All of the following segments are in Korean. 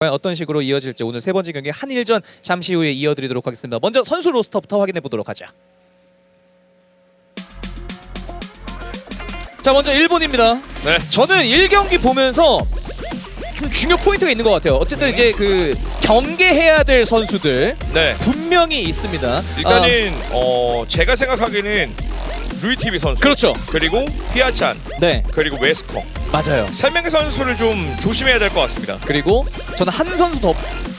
과연 어떤 식으로 이어질지 오늘 세 번째 경기 한일전 잠시 후에 이어드리도록 하겠습니다. 먼저 선수 로스터부터 확인해 보도록 하자. 자 먼저 일본입니다. 네. 저는 1경기 보면서 좀 중요 포인트가 있는 것 같아요. 어쨌든 이제 그 경계해야 될 선수들 네. 분명히 있습니다. 일단은 어 제가 생각하기에는 루이티비 선수 아, 그렇죠. 그리고 피아찬 네 그리고 웨스커 맞아요. 세 명의 선수를 좀 조심해야 될 것 같습니다. 그리고 저는 한 선수 더,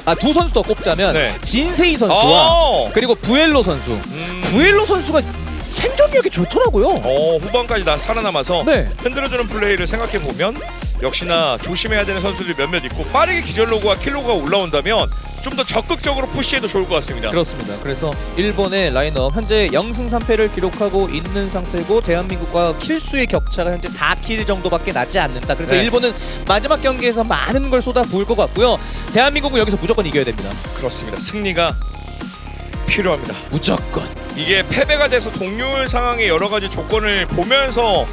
아 두 선수 더 꼽자면 네. 진세이 선수와 어, 그리고 부엘로 선수. 음, 부엘로 선수가 생존력이 좋더라고요. 어 후반까지 다 살아남아서 네. 흔들어주는 플레이를 생각해 보면 역시나 조심해야 되는 선수들이 몇몇 있고 빠르게 기절 로그와 킬 로그가 올라온다면 좀 더 적극적으로 푸시해도 좋을 것 같습니다. 그렇습니다. 그래서 일본의 라인업 현재 0승 3패를 기록하고 있는 상태고 대한민국과 킬수의 격차가 현재 4킬 정도밖에 나지 않는다. 그래서 네. 일본은 마지막 경기에서 많은 걸 쏟아 부을 것 같고요. 대한민국은 여기서 무조건 이겨야 됩니다. 그렇습니다. 승리가 필요합니다. 무조건. 이게 패배가 돼서 동률 상황의 여러 가지 조건을 보면서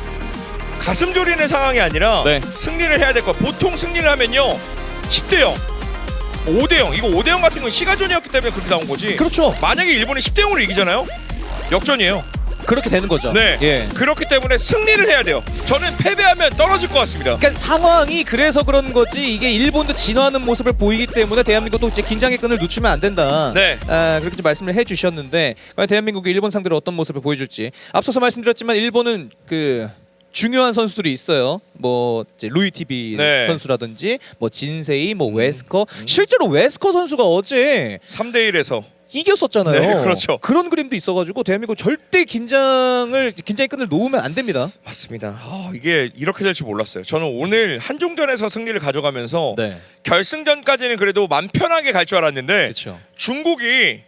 가슴 졸이는 상황이 아니라 네. 승리를 해야 될 것. 보통 승리를 하면요 10대 0, 5대 0. 이거 5대 0 같은 건 시가전이었기 때문에 그렇게 나온 거지. 그렇죠. 만약에 일본이 10대 0으로 이기잖아요. 역전이에요. 그렇게 되는 거죠. 네. 예. 그렇기 때문에 승리를 해야 돼요. 저는 패배하면 떨어질 것 같습니다. 그러니까 상황이 그래서 그런 거지 이게 일본도 진화하는 모습을 보이기 때문에 대한민국도 이제 긴장의 끈을 놓치면 안 된다. 네. 아, 그렇게 좀 말씀을 해주셨는데 과연 대한민국이 일본 상대로 어떤 모습을 보여줄지 앞서서 말씀드렸지만 일본은 그 중요한 선수들이 있어요. 뭐 이제 루이 티비 네. 선수라든지 뭐 진세이, 뭐 웨스커 실제로 웨스커 선수가 어제 3대 1에서 이겼었잖아요. 네, 그렇죠. 그런 그림도 있어가지고 대한민국 절대 긴장을 긴장의 끈을 놓으면 안 됩니다. 맞습니다. 아, 이게 이렇게 될 줄 몰랐어요. 저는 오늘 한중전에서 승리를 가져가면서 네, 결승전까지는 그래도 맘 편하게 갈 줄 알았는데 그렇죠. 중국이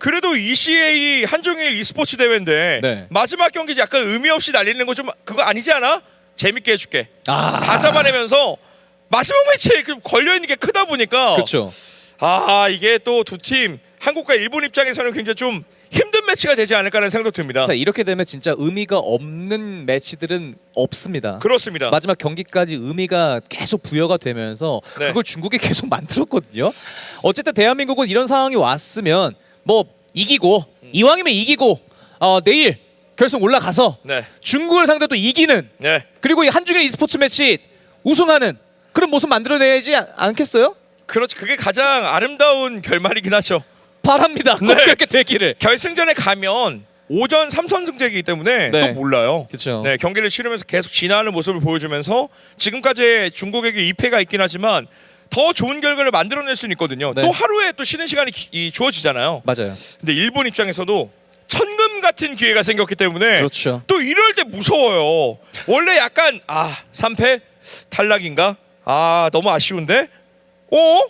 그래도 ECA 한중일 e스포츠 대회인데 네. 마지막 경기 약간 의미 없이 날리는 거 좀 그거 아니지 않아? 재밌게 해줄게. 아, 다 잡아내면서 마지막 매치에 그 걸려 있는 게 크다 보니까 그렇죠. 아 이게 또 두 팀 한국과 일본 입장에서는 굉장히 좀 힘든 매치가 되지 않을까라는 생각도 듭니다. 자 이렇게 되면 진짜 의미가 없는 매치들은 없습니다. 그렇습니다. 마지막 경기까지 의미가 계속 부여가 되면서 네. 그걸 중국이 계속 만들었거든요. 어쨌든 대한민국은 이런 상황이 왔으면 뭐 이기고 이왕이면 이기고 어, 내일 결승 올라가서 네, 중국을 상대로 이기는 네. 그리고 이 한중일 e스포츠 매치 우승하는 그런 모습 만들어내지 않- 않겠어요? 그렇지 그게 가장 아름다운 결말이긴 하죠. 바랍니다. 꼭 네. 그렇게 되기를. 결승전에 가면 오전 3선승제이기 때문에 네. 또 몰라요. 그렇죠. 네, 경기를 치르면서 계속 진화하는 모습을 보여주면서 지금까지 중국에게 2패가 있긴 하지만 더 좋은 결과를 만들어낼 수는 있거든요. 네. 또 하루에 또 쉬는 시간이 기- 이 주어지잖아요. 맞아요. 근데 일본 입장에서도 천금 같은 기회가 생겼기 때문에 그렇죠. 또 이럴 때 무서워요. 원래 약간 아 3패 탈락인가? 아 너무 아쉬운데? 어?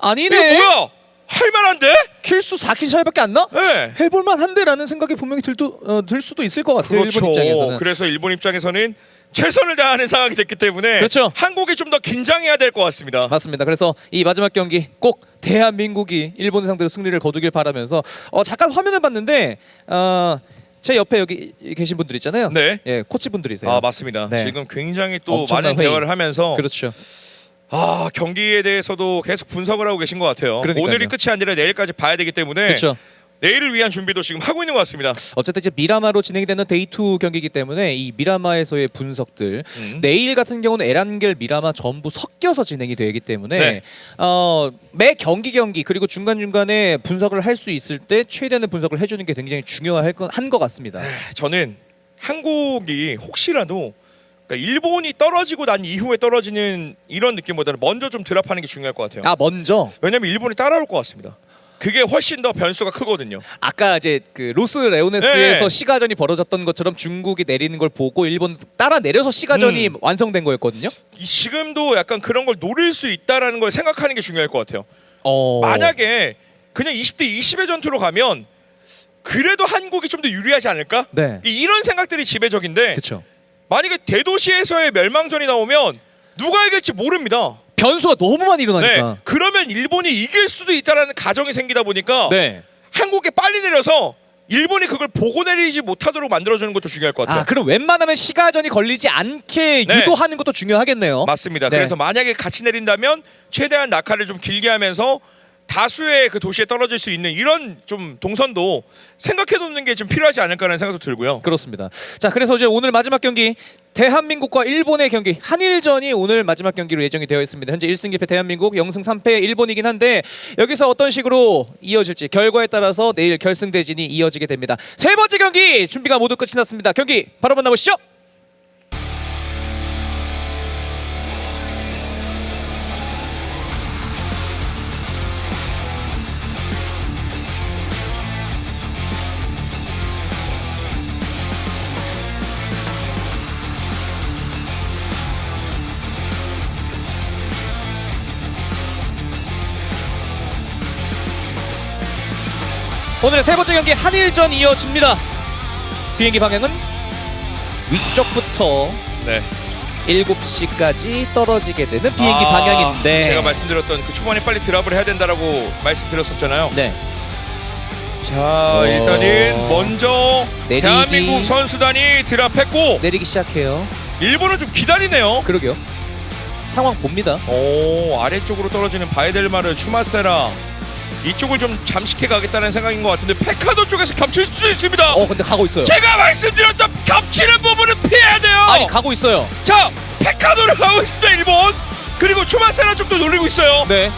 아니네. 뭐야? 할만한데? 킬수 4킬 차이밖에 안 나? 네. 해볼만 한데라는 생각이 분명히 들도, 어, 들 수도 있을 것 같아요. 그렇죠. 일본 입장에서는. 그래서 일본 입장에서는 최선을 다하는 상황이 됐기 때문에 그렇죠. 한국이 좀 더 긴장해야 될 것 같습니다. 맞습니다. 그래서 이 마지막 경기 꼭 대한민국이 일본을 상대로 승리를 거두길 바라면서 어, 잠깐 화면을 봤는데 어, 제 옆에 여기 계신 분들 있잖아요. 네. 예, 코치 분들이세요. 아 맞습니다. 네. 지금 굉장히 또 엄청난 많은 회의. 대화를 하면서 그렇죠. 아 경기에 대해서도 계속 분석을 하고 계신 것 같아요. 그러니까요. 오늘이 끝이 아니라 내일까지 봐야 되기 때문에 그렇죠. 내일을 위한 준비도 지금 하고 있는 것 같습니다. 어쨌든 이제 미라마로 진행이 되는 데이 투 경기이기 때문에 이 미라마에서의 분석들 음. 내일 같은 경우는 에란겔 미라마 전부 섞여서 진행이 되기 때문에 네. 어, 매 경기 경기 그리고 중간 중간에 분석을 할 수 있을 때 최대한의 분석을 해주는 게 굉장히 중요할 한것 같습니다. 저는 한국이 혹시라도 그러니까 일본이 떨어지고 난 이후에 떨어지는 이런 느낌보다는 먼저 좀 드랍하는 게 중요할 것 같아요. 아 먼저 왜냐면 일본이 따라올 것 같습니다. 그게 훨씬 더 변수가 크거든요. 아까 이제 그 로스 레오네스에서 네. 시가전이 벌어졌던 것처럼 중국이 내리는 걸 보고 일본 따라 내려서 시가전이 음. 완성된 거였거든요. 이 지금도 약간 그런 걸 노릴 수 있다라는 걸 생각하는 게 중요할 것 같아요. 어. 만약에 그냥 20대 20의 전투로 가면 그래도 한국이 좀 더 유리하지 않을까? 네. 이런 생각들이 지배적인데 그렇죠. 만약에 대도시에서의 멸망전이 나오면 누가 이길지 모릅니다. 변수가 너무 많이 네. 일어나니까. 그러면 일본이 이길 수도 있다라는 가정이 생기다 보니까 네. 한국에 빨리 내려서 일본이 그걸 보고 내리지 못하도록 만들어주는 것도 중요할 것 같아요. 아 그럼 웬만하면 시가전이 걸리지 않게 네. 유도하는 것도 중요하겠네요. 맞습니다. 네. 그래서 만약에 같이 내린다면 최대한 낙하를 좀 길게 하면서 다수의 그 도시에 떨어질 수 있는 이런 좀 동선도 생각해 놓는 게 좀 필요하지 않을까라는 생각도 들고요. 그렇습니다. 자, 그래서 이제 오늘 마지막 경기 대한민국과 일본의 경기 한일전이 오늘 마지막 경기로 예정이 되어 있습니다. 현재 1승 2패 대한민국, 0승 3패 일본이긴 한데 여기서 어떤 식으로 이어질지 결과에 따라서 내일 결승 대진이 이어지게 됩니다. 세 번째 경기 준비가 모두 끝이 났습니다. 경기 바로 만나보시죠. 오늘의 세 번째 경기 한일전 이어집니다. 비행기 방향은 위쪽부터 네. 7시까지 떨어지게 되는 비행기 아, 방향인데 제가 말씀드렸던 그 초반에 빨리 드랍을 해야 된다라고 말씀드렸었잖아요. 네. 자 어. 일단은 먼저 내리기. 대한민국 선수단이 드랍했고 내리기 시작해요. 일본은 좀 기다리네요. 그러게요. 상황 봅니다. 오 아래쪽으로 떨어지는 바이델마르 추마세라 이쪽을 좀 잠식해 가겠다는 생각인 것 같은데 페카도 쪽에서 겹칠 수도 있습니다. 어, 근데 가고 있어요. 제가 말씀드렸던 겹치는 부분은 피해야 돼요. 아니 가고 있어요. 자 페카도를 가고 있습니다 일본. 그리고 추마세라 쪽도 노리고 있어요. 네.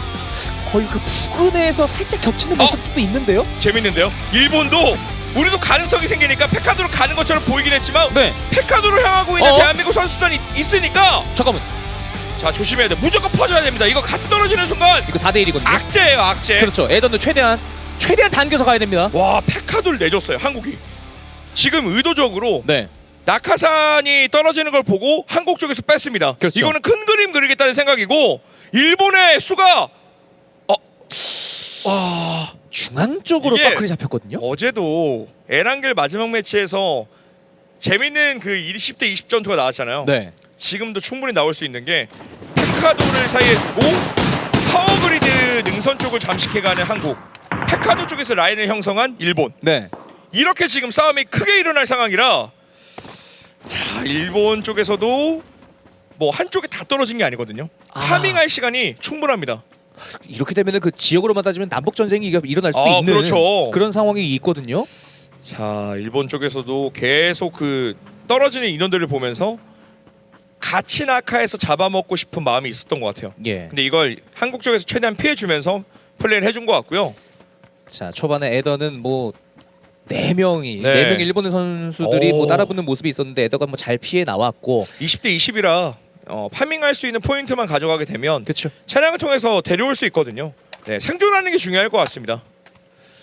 거의 그 부근에서 살짝 겹치는 어? 모습도 있는데요. 재밌는데요. 일본도 우리도 가능성이 생기니까 페카도로 가는 것처럼 보이긴 했지만 네. 페카도를 향하고 있는 어? 대한민국 선수단이 있으니까 잠깐만. 자 조심해야 돼. 무조건 퍼져야 됩니다. 이거 같이 떨어지는 순간 이거 4대 1이거든요. 악재예요 악재. 그렇죠. 에던도 최대한 최대한 당겨서 가야 됩니다. 와 페카도를 내줬어요 한국이. 지금 의도적으로 네. 낙하산이 떨어지는 걸 보고 한국 쪽에서 뺐습니다. 그렇죠. 이거는 큰 그림 그리겠다는 생각이고 일본의 수가 중앙 쪽으로 이게- 서클이 잡혔거든요. 어제도 에란겔 마지막 매치에서 재밌는 그 20대 20 전투가 나왔잖아요. 네. 지금도 충분히 나올 수 있는 게 페카도를 사이에 두고 파워그리드 능선 쪽을 잠식해가는 한국 페카도 쪽에서 라인을 형성한 일본 네. 이렇게 지금 싸움이 크게 일어날 상황이라 자 일본 쪽에서도 뭐 한쪽에 다 떨어진 게 아니거든요 아. 파밍할 시간이 충분합니다 이렇게 되면은 그 지역으로만 따지면 남북 전쟁이 일어날 수도 아, 있는 그렇죠. 그런 상황이 있거든요. 자 일본 쪽에서도 계속 그 떨어지는 인원들을 보면서 같이 낙하해서 잡아먹고 싶은 마음이 있었던 것 같아요 예. 근데 이걸 한국 쪽에서 최대한 피해주면서 플레이를 해준 것 같고요 자 초반에 에더는 뭐 네 명이 네. 네 명의 일본의 선수들이 오. 뭐 따라붙는 모습이 있었는데 에더가 뭐 잘 피해 나왔고 20대 20이라 어, 파밍할 수 있는 포인트만 가져가게 되면 그렇죠. 차량을 통해서 데려올 수 있거든요 네, 생존하는 게 중요할 것 같습니다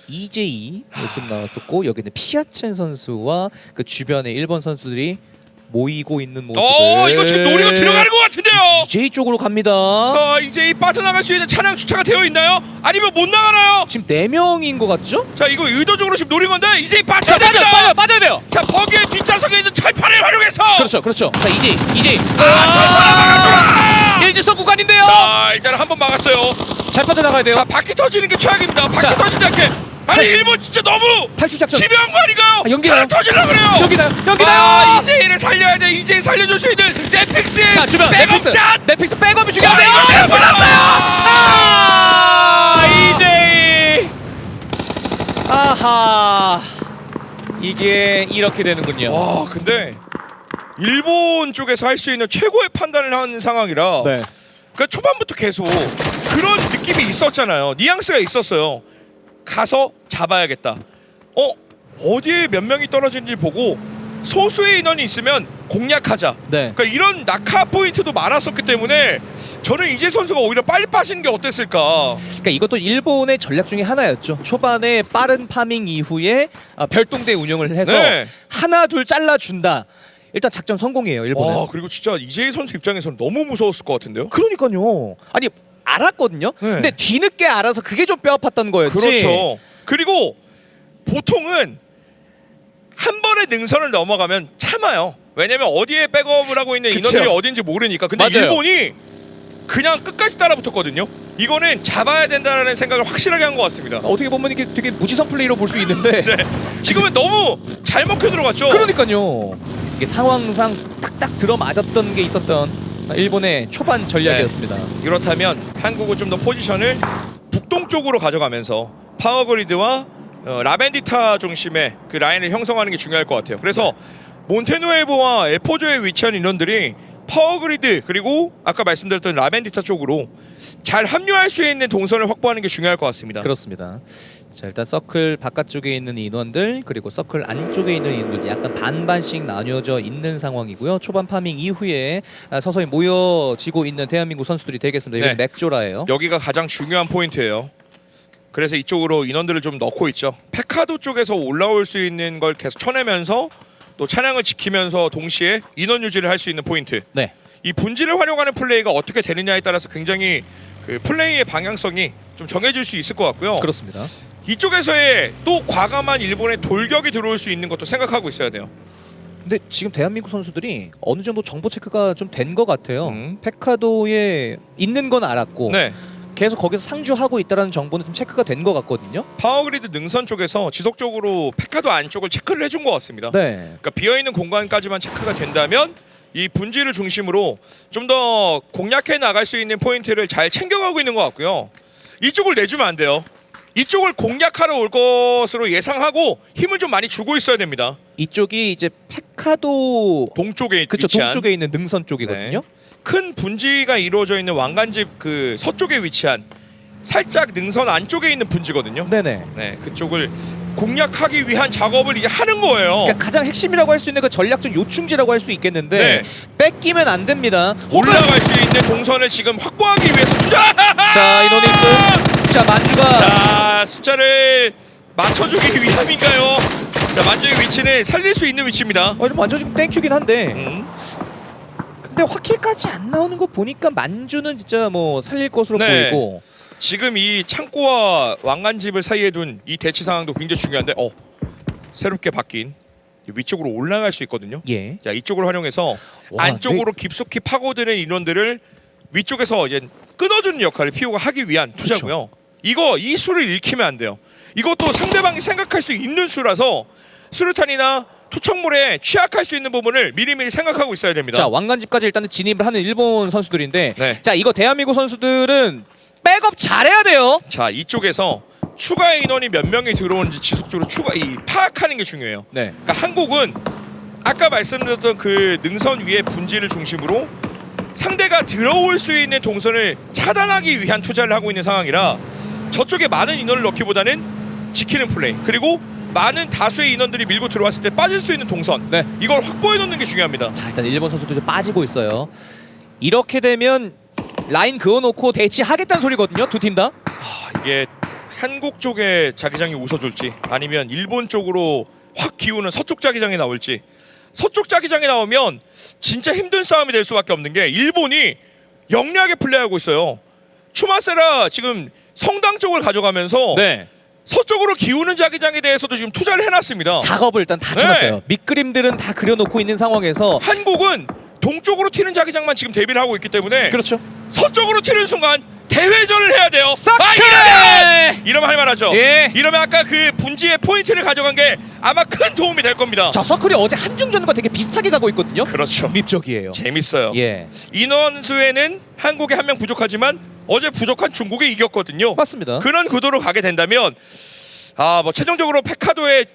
EJ 모습 나왔었고 여기는 피아첸 선수와 그 주변의 일본 선수들이 모이고 있는 모습을 어 이거 지금 노리고 들어가는 것 같은데요 EJ 쪽으로 갑니다. 자 이제 이 빠져나갈 수 있는 차량 주차가 되어 있나요? 아니면 못 나가나요? 지금 네 명인 것 같죠? 자 이거 의도적으로 지금 노린 건데 이제 자 빠져야 빠져 됩니다 빠져 빠져야 돼요. 자 버기의 뒷좌석에 있는 철판을 활용해서 그렇죠 그렇죠. 자 EJ EJ 아, 일지선 구간인데요. 자 일단 한 번 막았어요 잘 빠져나가야 돼요. 자 바퀴 터지는 게 최악입니다 바퀴 자. 터지지 않게 아니 탈- 일본 진짜 너무 탈출 작전. 아닌가요? 아, 연기나요? 차량 터지려고 그래요 여기나요 여기나요. 아 이제이를 살려야 돼 이제이 살려줄 수 있는 넷픽스의 자 주변 넷픽스 백업잔 넷픽스 백업이 중요한데요. 아, 이거 잘못 아 EJ 아하 이게 이렇게 되는군요. 와 근데 일본 쪽에서 할 수 있는 최고의 판단을 한 상황이라 네. 그러니까 초반부터 계속 그런 느낌이 있었잖아요 뉘앙스가 있었어요 가서 잡아야겠다 어 어디에 몇 명이 떨어진지 보고 소수의 인원이 있으면 공략하자 네. 그러니까 이런 낙하 포인트도 많았었기 때문에 저는 이재 선수가 오히려 빨리 빠지는 게 어땠을까 그러니까 이것도 일본의 전략 중에 하나였죠. 초반에 빠른 파밍 이후에 아, 별동대 운영을 해서 네. 하나 둘 잘라 준다. 일단 작전 성공이에요. 일본은. 와 그리고 진짜 이재희 선수 입장에서는 너무 무서웠을 것 같은데요 그러니까요. 아니 알았거든요. 네. 근데 뒤늦게 알아서 그게 좀 뼈 아팠던 거였지. 그렇죠. 그리고 보통은 한 번의 능선을 넘어가면 참아요. 왜냐면 어디에 백업을 하고 있는 그쵸. 인원들이 어딘지 모르니까. 근데 맞아요. 일본이 그냥 끝까지 따라붙었거든요. 이거는 잡아야 된다는 생각을 확실하게 한 것 같습니다. 어떻게 보면 이게 되게 무지성 플레이로 볼 수 있는데 네. 지금은 너무 잘 먹혀 들어갔죠. 그러니까요. 이게 상황상 딱딱 들어맞았던 게 있었던 일본의 초반 전략이었습니다. 이렇다면 한국은 좀 더 포지션을 북동쪽으로 가져가면서 파워그리드와 어, 라벤디타 중심의 그 라인을 형성하는 게 중요할 것 같아요. 그래서 몬테누에보와 에포조에 위치한 인원들이 파워그리드 그리고 아까 말씀드렸던 라벤디타 쪽으로 잘 합류할 수 있는 동선을 확보하는 게 중요할 것 같습니다. 그렇습니다. 자 일단 서클 바깥쪽에 있는 인원들 그리고 서클 안쪽에 있는 인원들 약간 반반씩 나뉘어져 있는 상황이고요. 초반 파밍 이후에 아, 서서히 모여지고 있는 대한민국 선수들이 되겠습니다. 네. 여기 맥조라예요. 여기가 가장 중요한 포인트예요. 그래서 이쪽으로 인원들을 좀 넣고 있죠. 페카도 쪽에서 올라올 수 있는 걸 계속 쳐내면서 또 차량을 지키면서 동시에 인원 유지를 할 수 있는 포인트. 네. 이 분지를 활용하는 플레이가 어떻게 되느냐에 따라서 굉장히 그 플레이의 방향성이 좀 정해질 수 있을 것 같고요. 그렇습니다. 이쪽에서의 또 과감한 일본의 돌격이 들어올 수 있는 것도 생각하고 있어야 돼요. 근데 지금 대한민국 선수들이 어느 정도 정보 체크가 좀 된 것 같아요. 음. 페카도에 있는 건 알았고 네. 계속 거기서 상주하고 있다는 정보는 좀 체크가 된 것 같거든요. 파워그리드 능선 쪽에서 지속적으로 페카도 안쪽을 체크를 해준 것 같습니다. 네. 그러니까 비어 있는 공간까지만 체크가 된다면 이 분지를 중심으로 좀 더 공략해 나갈 수 있는 포인트를 잘 챙겨가고 있는 것 같고요. 이쪽을 내주면 안 돼요. 이쪽을 공략하러 올 것으로 예상하고 힘을 좀 많이 주고 있어야 됩니다. 이쪽이 이제 페카도 동쪽에 그쵸 위치한 동쪽에 있는 능선 쪽이거든요. 큰 분지가 이루어져 있는 왕관집 그 서쪽에 위치한 살짝 능선 안쪽에 있는 분지거든요. 네네. 네, 그쪽을 공략하기 위한 작업을 이제 하는 거예요. 그러니까 가장 핵심이라고 할 수 있는 그 전략적 요충지라고 할 수 있겠는데 네. 뺏기면 안 됩니다. 올라갈 수 있는 동선을 지금 확보하기 위해서 투자. 자 이노닉스 자 만주가 자 숫자를 맞춰주기 위함인가요? 자 만주의 위치는 살릴 수 있는 위치입니다. 어, 좀 완전 지금 땡큐긴 한데 음, 근데 확킬까지 안 나오는 거 보니까 만주는 진짜 뭐 살릴 것으로 네. 보이고 지금 이 창고와 왕관집을 사이에 둔 이 대치 상황도 굉장히 중요한데, 어 새롭게 바뀐 위쪽으로 올라갈 수 있거든요. 예. 자 이쪽을 활용해서 와, 안쪽으로 깊숙이 파고드는 인원들을 위쪽에서 이제 끊어주는 역할을 피오가 하기 위한 투자고요. 이거 이 수를 읽히면 안 돼요. 이것도 상대방이 생각할 수 있는 수라서 수류탄이나 투척물에 취약할 수 있는 부분을 미리미리 생각하고 있어야 됩니다. 자 왕관집까지 일단은 진입을 하는 일본 선수들인데 네. 자 이거 대한민국 선수들은 백업 잘해야 돼요. 자 이쪽에서 추가 인원이 몇 명이 들어오는지 지속적으로 추가 이 파악하는 게 중요해요. 네. 그러니까 한국은 아까 말씀드렸던 그 능선 위의 분지를 중심으로 상대가 들어올 수 있는 동선을 차단하기 위한 투자를 하고 있는 상황이라 저쪽에 많은 인원을 넣기보다는 지키는 플레이 그리고 많은 다수의 인원들이 밀고 들어왔을 때 빠질 수 있는 동선 네. 이걸 확보해 놓는 게 중요합니다. 자 일단 일본 선수도 이제 빠지고 있어요. 이렇게 되면 라인 그어놓고 대치하겠다는 소리거든요. 두 팀 다. 아, 이게 한국 쪽에 자기장이 웃어줄지 아니면 일본 쪽으로 확 기우는 서쪽 자기장이 나올지 서쪽 자기장이 나오면 진짜 힘든 싸움이 될 수밖에 없는 게 일본이 영리하게 플레이하고 있어요. 추마세라 지금 성당 쪽을 가져가면서 네. 서쪽으로 기우는 자기장에 대해서도 지금 투자를 해놨습니다. 작업을 일단 다 네. 찍었어요. 밑그림들은 다 그려놓고 있는 상황에서 한국은 동쪽으로 튀는 자기장만 지금 대비를 하고 있기 때문에 그렇죠. 서쪽으로 튀는 순간 대회전을 해야 돼요. 서클! 아, 이러면 이러면 할만하죠. 예. 이러면 아까 그 분지의 포인트를 가져간 게 아마 큰 도움이 될 겁니다. 자 서클이 어제 한중전과 되게 비슷하게 가고 있거든요. 그렇죠. 밉적이에요. 재밌어요. 예, 인원 수에는 한국에 한 명 부족하지만 어제 부족한 중국에 이겼거든요. 맞습니다. 그런 구도로 가게 된다면 아 뭐 최종적으로 페카도의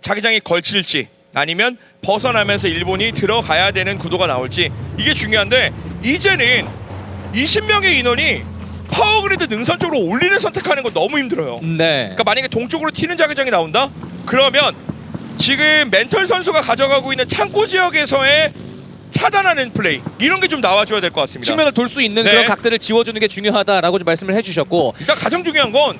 자기장이 걸칠지 아니면 벗어나면서 일본이 들어가야 되는 구도가 나올지 이게 중요한데 이제는 20명의 인원이 파워그리드 능선 쪽으로 올리는 선택하는 거 너무 힘들어요. 네. 그러니까 만약에 동쪽으로 튀는 자기장이 나온다? 그러면 지금 멘털 선수가 가져가고 있는 창고 지역에서의 차단하는 플레이 이런 게 좀 나와줘야 될 것 같습니다. 측면을 돌 수 있는 네. 그런 각들을 지워주는 게 중요하다라고 좀 말씀을 해주셨고 일단 가장 중요한 건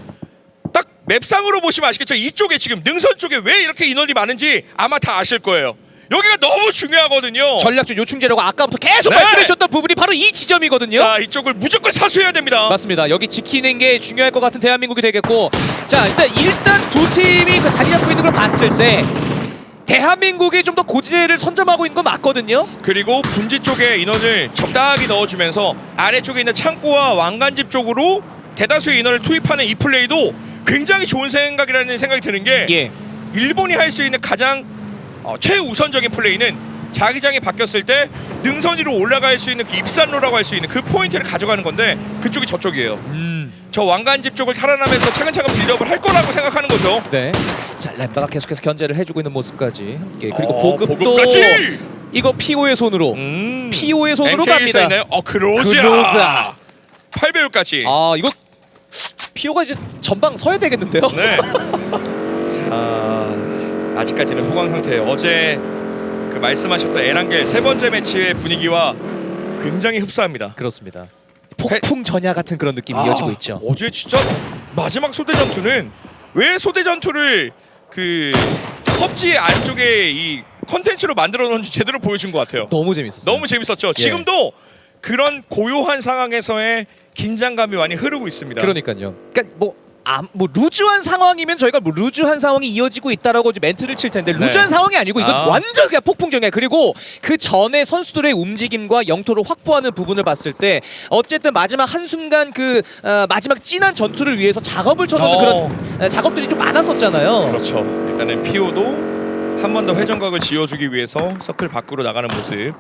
딱 맵상으로 보시면 아시겠죠? 이쪽에 지금 능선 쪽에 왜 이렇게 인원이 많은지 아마 다 아실 거예요. 여기가 너무 중요하거든요. 전략적 요충제라고 아까부터 계속 네. 말씀해주셨던 부분이 바로 이 지점이거든요. 자 이쪽을 무조건 사수해야 됩니다. 맞습니다. 여기 지키는 게 중요할 것 같은 대한민국이 되겠고 자 일단 일단 두 팀이 그 자리 잡고 있는 걸 봤을 때 대한민국이 좀 더 고지대를 선점하고 있는 건 맞거든요. 그리고 분지 쪽에 인원을 적당하게 넣어주면서 아래쪽에 있는 창고와 왕관집 쪽으로 대다수의 인원을 투입하는 이 플레이도 굉장히 좋은 생각이라는 생각이 드는 게 예. 일본이 할 수 있는 가장 어, 최우선적인 플레이는 자기장이 바뀌었을 때 능선 위로 올라갈 수 있는 그 입산로라고 할 수 있는 그 포인트를 가져가는 건데 그쪽이 저쪽이에요. 음. 저 왕관집 쪽을 탈환하면서 차근차근 빌드업을 할 거라고 생각하는 거죠. 네. 자 램바가 계속해서 견제를 해주고 있는 모습까지 함께 그리고 어, 보급도 보급까지! 이거 피오의 손으로 음. 피오의 손으로 NK 갑니다. 있나요? 어 크로자. 크로자. 8배율까지. 아 이거 피오가 이제 전방 서야 되겠는데요? 네. 자 아직까지는 후광 상태. 어제 그 말씀하셨던 에란겔 세 번째 매치의 분위기와 굉장히 흡사합니다. 그렇습니다. 폭풍 전야 같은 그런 느낌이 아, 이어지고 있죠. 어제 진짜 마지막 소대 전투는 왜 소대 전투를 그 펍지 안쪽에 이 컨텐츠로 만들어 놓은지 제대로 보여준 것 같아요. 너무 재밌었어요. 너무 재밌었죠. 예. 지금도 그런 고요한 상황에서의 긴장감이 많이 흐르고 있습니다. 그러니까요. 그러니까 뭐. 아, 뭐 루즈한 상황이면 저희가 뭐 루즈한 상황이 이어지고 있다라고 이제 멘트를 칠 텐데 네. 루즈한 상황이 아니고 이건 아. 완전 그냥 폭풍전야 그리고 그 전에 선수들의 움직임과 영토를 확보하는 부분을 봤을 때 어쨌든 마지막 한 순간 그 어, 마지막 진한 전투를 위해서 작업을 쳐놓는 어. 그런 어, 작업들이 좀 많았었잖아요. 그렇죠. 일단은 피오도 한 번 더 회전각을 지어주기 위해서 서클 밖으로 나가는 모습.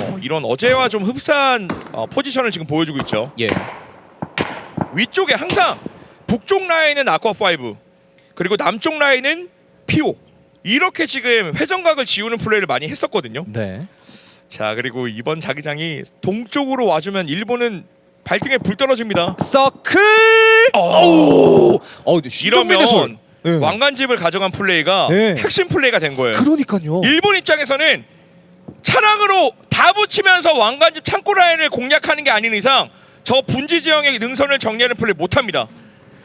어, 이런 어제와 좀 흡사한 어, 포지션을 지금 보여주고 있죠. 예. 위쪽에 항상 북쪽 라인은 아쿠아 5 그리고 남쪽 라인은 피오 이렇게 지금 회전각을 지우는 플레이를 많이 했었거든요. 네. 자 그리고 이번 자기장이 동쪽으로 와주면 일본은 발등에 불 떨어집니다. 서클. 오! 어, 손. 이러면 네. 왕관집을 가져간 플레이가 네. 핵심 플레이가 된 거예요. 그러니까요. 일본 입장에서는 차량으로 다 붙이면서 왕관집 창고 라인을 공략하는 게 아닌 이상 저 분지 지형의 능선을 정리하는 플레이 못 합니다.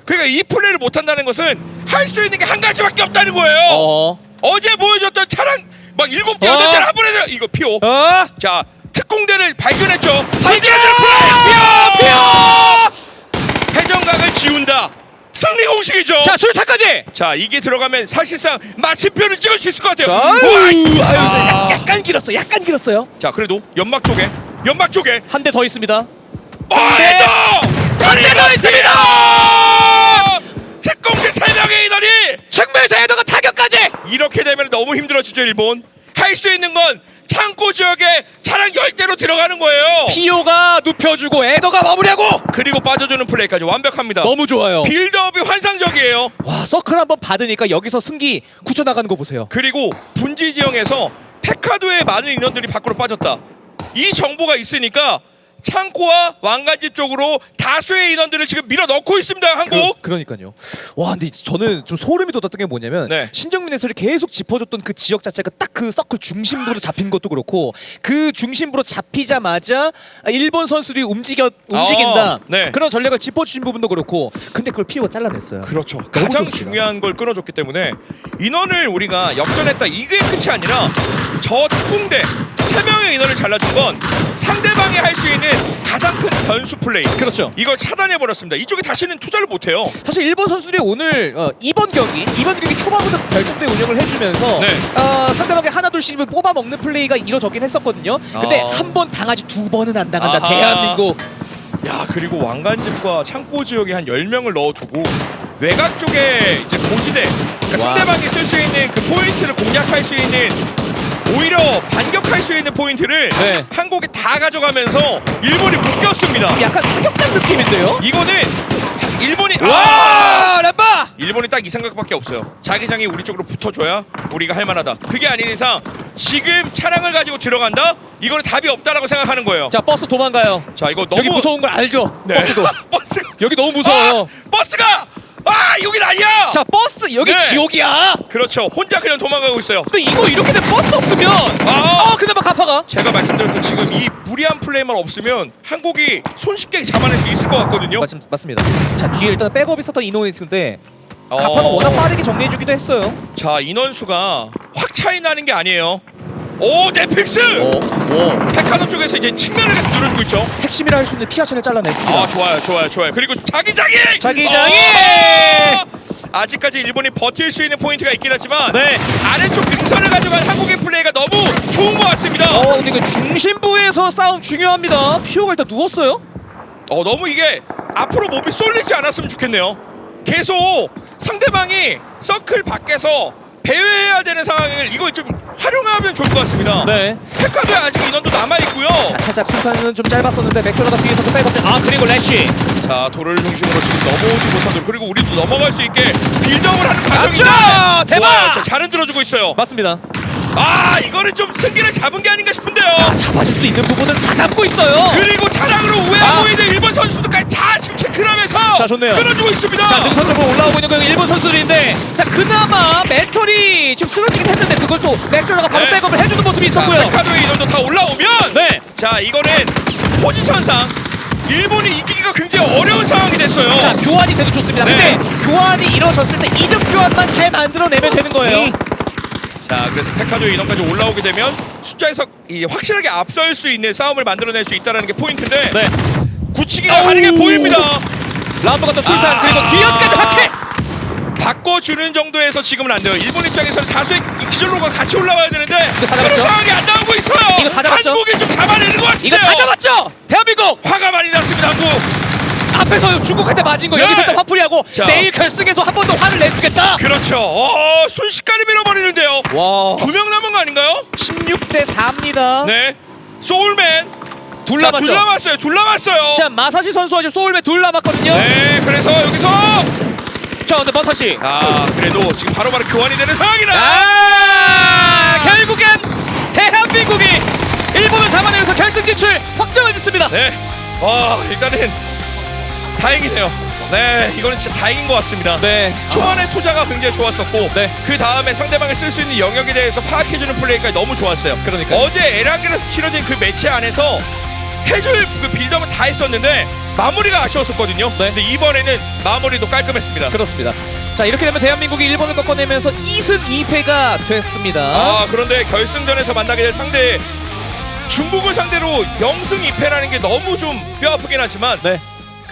그러니까 이 플레이를 못 한다는 것은 할 수 있는 게 한 가지밖에 없다는 거예요. 어. 어. 제 보여줬던 차량 막 일곱 대 어. 여덟 대를 한 번에 이거 피오. 어. 자 특공대를 발견했죠. 발견! 피오 피오. 회전각을 지운다. 승리 공식이죠. 자, 술타까지. 자 이게 들어가면 사실상 마침표를 찍을 수 있을 것 같아요. 자, 우와! 아유, 아유, 아. 약- 약간 길었어. 약간 길었어요. 자 그래도 연막 쪽에 연막 쪽에 한 대 더 있습니다. 어 헤더! 한 대 더 있습니다! 세 명의 인원이 측면에서 헤더가 타격까지. 이렇게 되면 너무 힘들어지죠 일본. 할 수 있는 건 창고 지역에 차량 열 대로 들어가는 거예요. 피오가 눕혀주고 에더가 마무리하고. 그리고 빠져주는 플레이까지 완벽합니다. 너무 좋아요. 빌드업이 환상적이에요. 와, 서클 한번 받으니까 여기서 승기 굳혀 나가는 거 보세요. 그리고 분지 지형에서 페카도의 많은 인원들이 밖으로 빠졌다. 이 정보가 있으니까 창고와 왕관집 쪽으로 다수의 인원들을 지금 밀어 넣고 있습니다. 한국. 그, 러니까요 와, 근데 저는 좀 소름이 돋았던 게 뭐냐면 네. 신정민 해설이 계속 짚어줬던 그 지역 자체가 딱 그 서클 중심부로 잡힌 것도 그렇고 그 중심부로 잡히자마자 일본 선수들이 움직여 움직인다. 어, 네. 그런 전략을 짚어주신 부분도 그렇고, 근데 그걸 피오가 잘라냈어요. 그렇죠. 가장 좋습니다. 중요한 걸 끊어줬기 때문에 인원을 우리가 역전했다 이게 끝이 아니라 저 특공대 세 명의 인원을 잘라준 건 상대방이 할 수 있는 가장 큰 변수 플레이. 그렇죠. 이걸 차단해 버렸습니다. 이쪽에 다시는 투자를 못 해요. 사실 일본 선수들이 오늘 어, 이번 경기 이번 경기 초반부터 결정대 운영을 해주면서 네. 어, 상대방의 하나 둘씩 뽑아 먹는 플레이가 이루어졌긴 했었거든요. 근데 아. 한 번 당하지 두 번은 안 당한다. 아하. 대한민국. 야 그리고 왕관집과 창고 지역에 한 10명을 넣어두고 외곽 쪽에 이제 고지대 그러니까 와. 상대방이 쓸 수 있는 그 포인트를 공략할 수 있는 오히려 반격할 수 있는 포인트를 네. 한국이 다 가져가면서 일본이 묶였습니다. 약간 사격장 느낌인데요. 이거는 일본이 아! 와 램바. 일본이 딱 이 생각밖에 없어요. 자기장이 우리 쪽으로 붙어줘야 우리가 할 만하다. 그게 아닌 이상 지금 차량을 가지고 들어간다? 이거는 답이 없다라고 생각하는 거예요. 자 버스 도망가요. 자 이거 너무 여기 무서운 걸 알죠? 네. 버스도 버스 여기 너무 무서워요. 아, 버스가 아 여긴 아니야. 자 버스 여기 네. 지옥이야. 그렇죠. 혼자 그냥 도망가고 있어요. 근데 이거 이렇게 된 버스 없으면 아. 아 근데 막 가파가. 제가 말씀드렸던 지금 이 무리한 플레이만 없으면 한국이 손쉽게 잡아낼 수 있을 것 같거든요. 맞, 맞습니다. 자 뒤에 일단 백업이 있었던 이노닉스인데 어. 가파가 워낙 빠르게 정리해주기도 했어요. 자 인원수가 확 차이 나는 게 아니에요. 오 넷픽스. 오, 오. 페카노 쪽에서 이제 측면을 계속 누르고 있죠. 핵심이라 할 수 있는 피아신을 잘라냈습니다. 아 좋아요 좋아요 좋아요 그리고 자기장이 자기장이! 어! 아직까지 일본이 버틸 수 있는 포인트가 있긴 하지만 네. 아래쪽 능선을 가져간 한국의 플레이가 너무 좋은 것 같습니다. 어 근데 그 중심부에서 싸움 중요합니다. 피오가 일단 누웠어요. 어 너무 이게 앞으로 몸이 쏠리지 않았으면 좋겠네요. 계속 상대방이 서클 밖에서 배회해야 되는 상황을 이걸 좀 활용하면 좋을 것 같습니다. 네. 페카도에 아직 인원도 남아 있고요. 자, 살짝 순간은 좀 짧았었는데 맥도나가 뒤에서 또 백업. 아 그리고 래쉬. 자 도를 중심으로 지금 넘어오지 못한 돌 그리고 우리도 넘어갈 수 있게 빌드업을 하는? 과정이다. 대박! 좋아요. 자, 잘 흔들어주고 있어요. 맞습니다. 아 이거는 좀 승기를 잡은 게 아닌가 싶은데요. 잡아줄 수 있는 부분은 다 잡고 있어요. 그리고 차량으로 우회하고 아. 있는 일본 선수들까지 다 지금 체크를 하면서 자, 좋네요. 끊어주고 있습니다. 자 능선적으로 올라오고 있는 건 일본 선수들인데 자 그나마 멘털이 지금 쓰러지긴 했는데 그걸 또 맥도나가 바로 네. 백업을 해주는 모습이 자, 있었고요. 페카도의 인원도 다 올라오면 네. 자 이거는 포지션상 일본이 이기기가 굉장히 어려운 상황이 됐어요. 자 교환이 돼도 좋습니다. 네. 근데 교환이 이루어졌을 때 이득 교환만 잘 만들어내면 되는 거예요. 음. 자 그래서 페카도의 인원까지 올라오게 되면 숫자에서 이 확실하게 앞설 수 있는 싸움을 만들어낼 수 있다는 게 포인트인데 네. 굳히기가 가능해 아우. 보입니다. 라운드가 또 술탄 아. 그리고 뒤연까지 확해. 바꿔주는 정도에서 지금은 안 돼요. 일본 입장에서는 다수의 이 기절로가 같이 올라와야 되는데 그런? 상황이 안 나오고 있어요. 이거 다 잡았죠? 한국이 좀 잡아내는 것 같은데요. 이거 다 잡았죠. 대한민국 화가 많이 났습니다. 한국. 앞에서 중국한테 맞은 거 네. 여기서 또 화풀이하고 자. 내일 결승에서 한 번 더 화를 내주겠다. 그렇죠. 어, 순식간에 밀어버리는데요. 와. 두 명 남은 거 아닌가요? 16대 4입니다. 네. 소울맨. 둘 자, 남았죠. 둘 남았어요. 둘 남았어요. 자 마사시 선수와 지금 소울맨 둘 남았거든요. 네. 그래서 여기서 자 근데 마사시. 아 그래도 지금 바로바로 교환이 되는 상황이라. 아 결국엔 대한민국이 일본을 잡아내면서 결승 진출 확정을 짓습니다. 네. 와 일단은 다행이네요. 네. 이거는 진짜 다행인 것 같습니다. 네. 초반에 투자가 굉장히 좋았었고 네. 그 다음에 상대방이 쓸 수 있는 영역에 대해서 파악해주는 플레이가 너무 좋았어요. 그러니까요. 어제 에란겔에서 치러진 그 매치 안에서 해줄 그 빌드업은 다 했었는데 마무리가 아쉬웠었거든요. 네. 근데 이번에는 마무리도 깔끔했습니다. 그렇습니다. 자 이렇게 되면 대한민국이 일본을 꺾어내면서 2승 2패가 됐습니다. 아 그런데 결승전에서 만나게 될 상대 중국을 상대로 0승 2패라는 게 너무 좀 뼈 아프긴 하지만 네.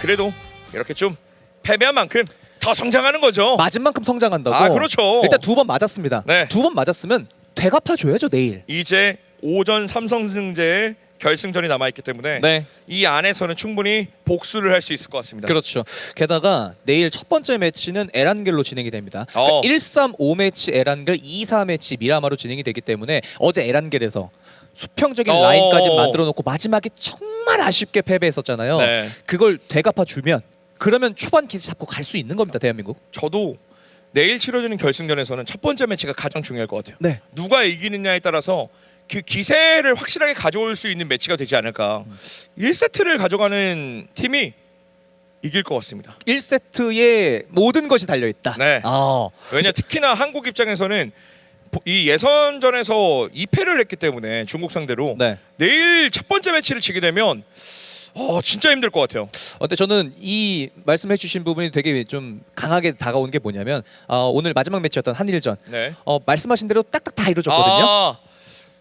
그래도 이렇게 좀 패배한 만큼 더 성장하는 거죠. 맞은 만큼 성장한다고. 아 그렇죠. 일단 두 번 맞았습니다. 네. 두 번 맞았으면 되갚아 줘야죠 내일. 이제 오전 삼성승제의 결승전이 남아있기 때문에 네. 이 안에서는 충분히 복수를 할 수 있을 것 같습니다. 그렇죠. 게다가 내일 첫 번째 매치는 에란겔로 진행이 됩니다. 어. 그러니까 135 매치 에란겔, 24 매치 미라마로 진행이 되기 때문에 어제 에란겔에서 수평적인 어. 라인까지 만들어 놓고 마지막에 정말 아쉽게 패배했었잖아요. 네. 그걸 되갚아 주면 그러면 초반 기세 잡고 갈 수 있는 겁니다, 대한민국. 저도 내일 치러지는 결승전에서는 첫 번째 매치가 가장 중요할 것 같아요. 네. 누가 이기느냐에 따라서 그 기세를 확실하게 가져올 수 있는 매치가 되지 않을까. 1세트를 가져가는 팀이 이길 것 같습니다. 1세트에 모든 것이 달려 있다. 네. 아. 왜냐 특히나 한국 입장에서는 보- 이 예선전에서 2패를 했기 때문에 중국 상대로 네. 내일 첫 번째 매치를 치게 되면 어, 진짜 힘들 것 같아요. 어, 근데 저는 이 말씀해주신 부분이 되게 좀 강하게 다가오는 게 뭐냐면 어, 오늘 마지막 매치였던 한일전. 네. 어, 말씀하신 대로 딱딱 다 이루어졌거든요. 아,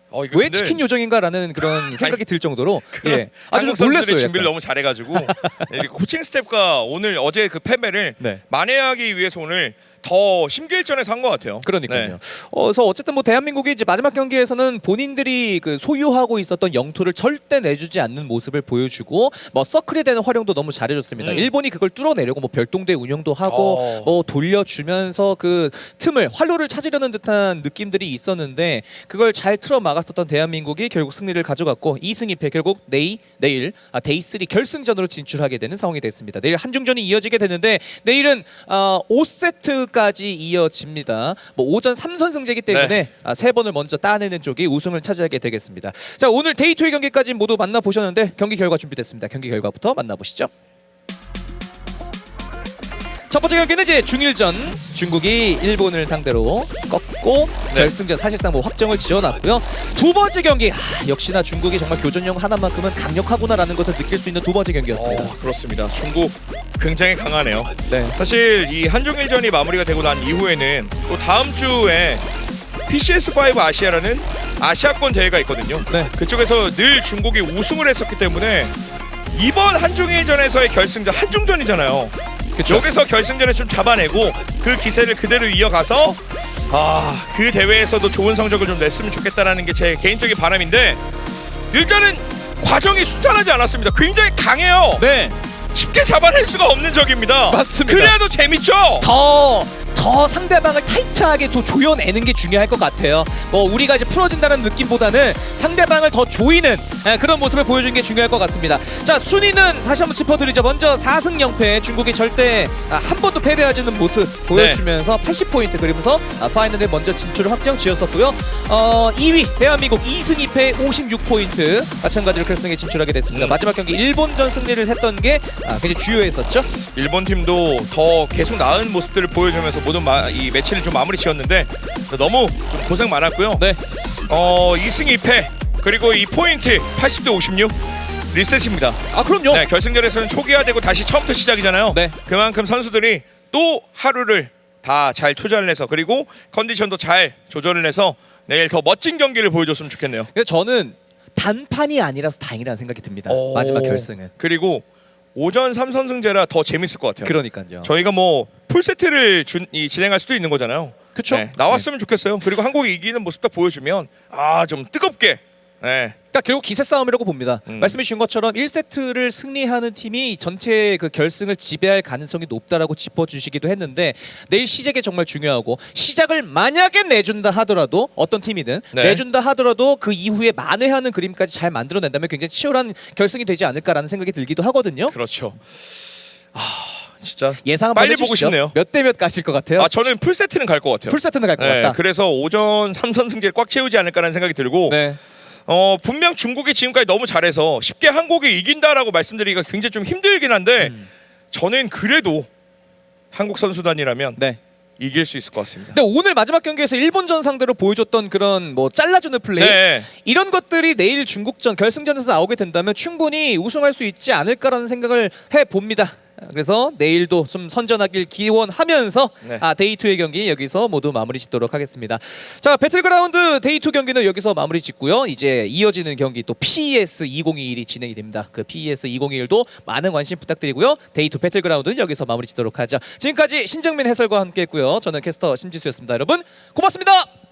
어, 이거 왜 근데 치킨 요정인가라는 그런 생각이 들 정도로 예, 아주 한국 좀 선수들이 놀랐어요. 준비를 약간. 너무 잘해가지고 이 코칭 스텝과 오늘 어제 그 패배를 네. 만회하기 위해서 오늘 더 심기일전에서 한 것 같아요. 그러니까요. 네. 어, 그래서 어쨌든 뭐 대한민국이 이제 마지막 경기에서는 본인들이 그 소유하고 있었던 영토를 절대 내주지 않는 모습을 보여주고 뭐 서클에 대한 활용도 너무 잘해줬습니다. 음. 일본이 그걸 뚫어내려고 뭐 별동대 운영도 하고 어. 뭐 돌려주면서 그 틈을 활로를 찾으려는 듯한 느낌들이 있었는데 그걸 잘 틀어 막았었던 대한민국이 결국 승리를 가져갔고 2승 2패 결국 내일 내일 아, 데이 3 결승전으로 진출하게 되는 상황이 됐습니다. 내일 한중전이 이어지게 되는데 내일은 아, 5세트까지 이어집니다. 뭐 오전 3선승제이기 때문에 네. 아, 세 번을 먼저 따내는 쪽이 우승을 차지하게 되겠습니다. 자 오늘 데이2의 경기까지 모두 만나보셨는데 경기 결과 준비됐습니다. 경기 결과부터 만나보시죠. 첫 번째 경기는 이제 중일전 중국이 일본을 상대로 꺾고 네. 결승전 사실상 뭐 확정을 지어놨고요. 두 번째 경기 하, 역시나 중국이 정말 교전형 하나만큼은 강력하구나라는 것을 느낄 수 있는 두 번째 경기였습니다. 어, 그렇습니다. 중국 굉장히 강하네요. 네. 사실 이 한중일전이 마무리가 되고 난 이후에는 또 다음 주에 PCS5 아시아라는 아시아권 대회가 있거든요. 네. 그쪽에서 늘 중국이 우승을 했었기 때문에 이번 한중일전에서의 결승전 한중전이잖아요. 그쵸. 여기서 결승전에 좀 잡아내고 그 기세를 그대로 이어가서 아 그 대회에서도 좋은 성적을 좀 냈으면 좋겠다라는 게 제 개인적인 바람인데 일단은 과정이 순탄하지 않았습니다. 굉장히 강해요. 네. 쉽게 잡아낼 수가 없는 적입니다. 맞습니다. 그래도 재밌죠. 더, 더 상대방을 타이트하게 또 조여내는 게 중요할 것 같아요. 뭐 우리가 이제 풀어진다는 느낌보다는 상대방을 더 조이는 예, 그런 모습을 보여주는 게 중요할 것 같습니다. 자 순위는 다시 한번 짚어드리죠. 먼저 4승 0패 중국이 절대 아, 한 번도 패배하지는 모습 보여주면서 80포인트 그리면서 아, 파이널에 먼저 진출을 확정 지었었고요. 어, 2위 대한민국 2승 2패 56포인트 마찬가지로 결승에 진출하게 됐습니다. 음. 마지막 경기 일본전 승리를 했던 게 아, 굉장히 주요했었죠. 일본 팀도 더 계속 나은 모습들을 보여주면서 모든 마, 이 매치를 좀 마무리 지었는데 너무 좀 고생 많았고요. 네. 어 2승 2패 그리고 이 포인트 80대 56 리셋입니다. 아 그럼요. 네, 결승전에서는 초기화되고 다시 처음부터 시작이잖아요. 네. 그만큼 선수들이 또 하루를 다 잘 투자를 해서 그리고 컨디션도 잘 조절을 해서 내일 더 멋진 경기를 보여줬으면 좋겠네요. 근데 저는 단판이 아니라서 다행이라는 생각이 듭니다. 오. 마지막 결승은. 그리고 오전 3선승제라 더 재밌을 것 같아요. 그러니까요. 저희가 뭐 풀세트를 준, 이, 진행할 수도 있는 거잖아요. 그쵸? 네, 나왔으면 좋겠어요. 그리고 한국이 이기는 모습 딱 보여주면 아 좀 뜨겁게 네, 그러니까 결국 기세 싸움이라고 봅니다. 음. 말씀해 주신 것처럼 1세트를 승리하는 팀이 전체 그 결승을 지배할 가능성이 높다라고 짚어 주시기도 했는데 내일 시작이 정말 중요하고 시작을 만약에 내준다 하더라도 어떤 팀이든 네. 내준다 하더라도 그 이후에 만회하는 그림까지 잘 만들어낸다면 굉장히 치열한 결승이 되지 않을까라는 생각이 들기도 하거든요. 그렇죠. 아 진짜 예상 한번 빨리 해주시죠. 보고 싶네요. 몇 대 몇 가실 것 같아요? 아 저는 풀 세트는 갈 것 같아요. 풀 세트는 갈 것 네, 같다. 그래서 오전 3선승제 꽉 채우지 않을까라는 생각이 들고 네. 어 분명 중국이 지금까지 너무 잘해서 쉽게 한국이 이긴다라고 말씀드리기가 굉장히 좀 힘들긴 한데 음. 저는 그래도 한국 선수단이라면 네. 이길 수 있을 것 같습니다. 근데 오늘 마지막 경기에서 일본전 상대로 보여줬던 그런 뭐 잘라주는 플레이 네. 이런 것들이 내일 중국전 결승전에서 나오게 된다면 충분히 우승할 수 있지 않을까라는 생각을 해 봅니다. 그래서 내일도 좀 선전하길 기원하면서 네. 아 데이 2의 경기 여기서 모두 마무리 짓도록 하겠습니다. 자 배틀그라운드 데이 2 경기는 여기서 마무리 짓고요. 이제 이어지는 경기 또 PES 2021이 진행이 됩니다. 그 PES 2021도 많은 관심 부탁드리고요. 데이 2 배틀그라운드는 여기서 마무리 짓도록 하죠. 지금까지 신정민 해설과 함께 했고요. 저는 캐스터 신지수였습니다. 여러분 고맙습니다.